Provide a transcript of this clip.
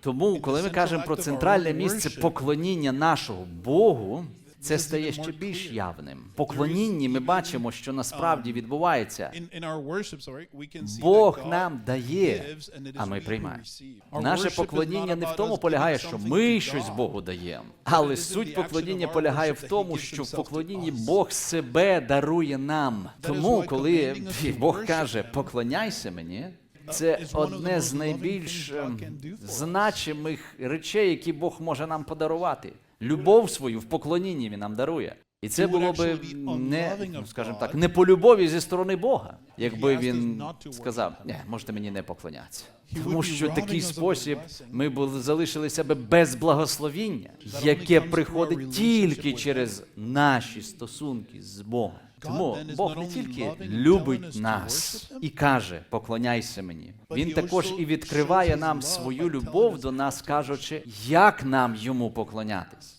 Тому, коли ми кажемо про центральне місце поклоніння нашого Богу, це стає ще більш явним. В поклонінні ми бачимо, що насправді відбувається. Can see Бог нам дає, а ми приймаємо. Наше поклоніння не в тому полягає, що ми щось Богу даємо. Але суть поклоніння полягає в тому, що в поклонінні. Бог себе дарує нам. Тому, коли Бог каже, поклоняйся мені. Це одне з найбільш ем, значимих речей, які Бог може нам подарувати. Любов свою в поклонінні він нам дарує. І це було be не, ну, скажімо так, не по любові зі сторони Бога, якби він сказав, ні, можете мені не поклонятися. Тому що robbing такий спосіб ми були залишилися би без благословіння, яке приходить тільки через наші стосунки з Богом. Тому Бог не тільки любить нас і каже, поклоняйся мені. Він також і відкриває нам свою любов до нас, кажучи, як нам йому поклонятись.